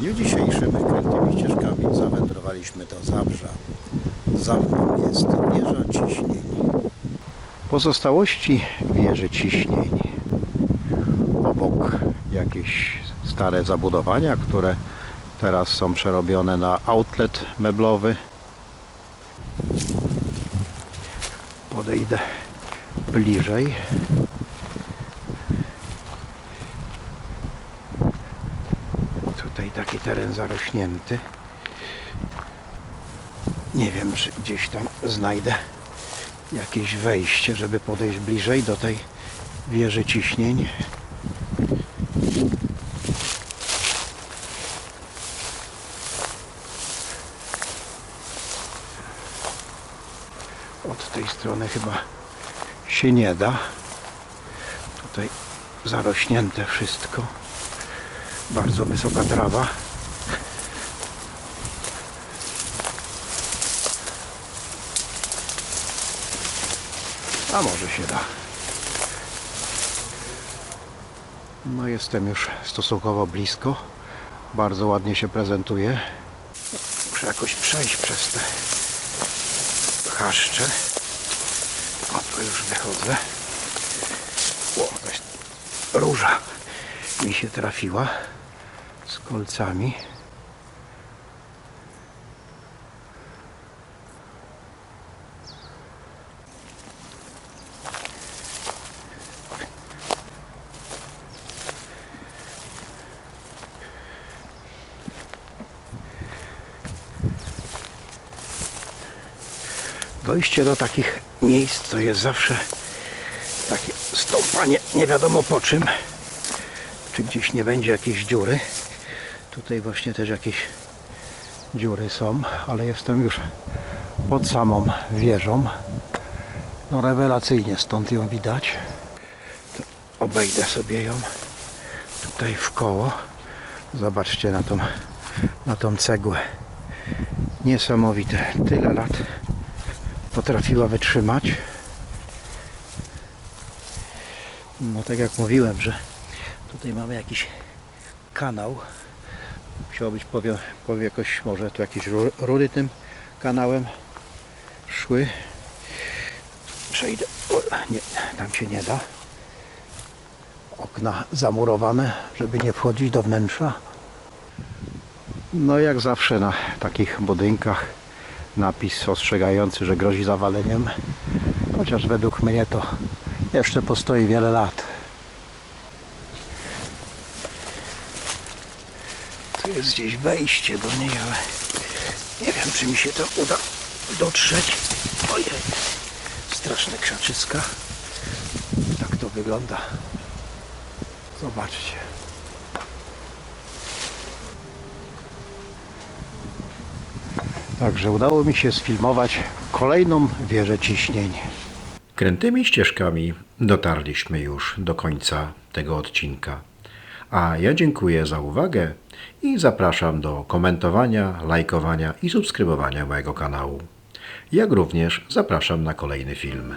dniu dzisiejszym krętymi ścieżkami zawędrowaliśmy do Zabrza. Za mną jest wieża ciśnień. Pozostałości wieży ciśnień. Obok jakieś stare zabudowania, które teraz są przerobione na outlet meblowy. Podejdę bliżej. Tutaj taki teren zarośnięty. Nie wiem, czy gdzieś tam znajdę jakieś wejście, żeby podejść bliżej do tej wieży ciśnień. Od tej strony chyba się nie da. Tutaj zarośnięte wszystko. Bardzo wysoka trawa. A może się da. No jestem już stosunkowo blisko. Bardzo ładnie się prezentuje. Muszę jakoś przejść przez te chaszcze. O, tu już wychodzę. O, róża mi się trafiła z kolcami. Dojście do takich miejsc to jest zawsze takie stąpanie nie wiadomo po czym czy gdzieś nie będzie jakiejś dziury. Tutaj właśnie też jakieś dziury są, ale jestem już pod samą wieżą. No rewelacyjnie stąd ją widać. To obejdę sobie ją tutaj w koło. Zobaczcie na tą, na tą cegłę. Niesamowite. Tyle lat potrafiła wytrzymać. No tak jak mówiłem, że Tutaj mamy jakiś kanał. Musiało być powie, powie jakoś, może tu jakieś ru- rury tym kanałem szły. Przejdę. Nie, tam się nie da. Okna zamurowane, żeby nie wchodzić do wnętrza. No jak zawsze na takich budynkach napis ostrzegający, że grozi zawaleniem. Chociaż według mnie to jeszcze postoi wiele lat. Tu jest gdzieś wejście do niej, ale nie wiem, czy mi się to uda dotrzeć. Ojej, straszne krzaczyska. Tak to wygląda. Zobaczcie. Także udało mi się sfilmować kolejną wieżę ciśnień. Krętymi ścieżkami dotarliśmy już do końca tego odcinka. A ja dziękuję za uwagę i zapraszam do komentowania, lajkowania i subskrybowania mojego kanału. Jak również zapraszam na kolejny film.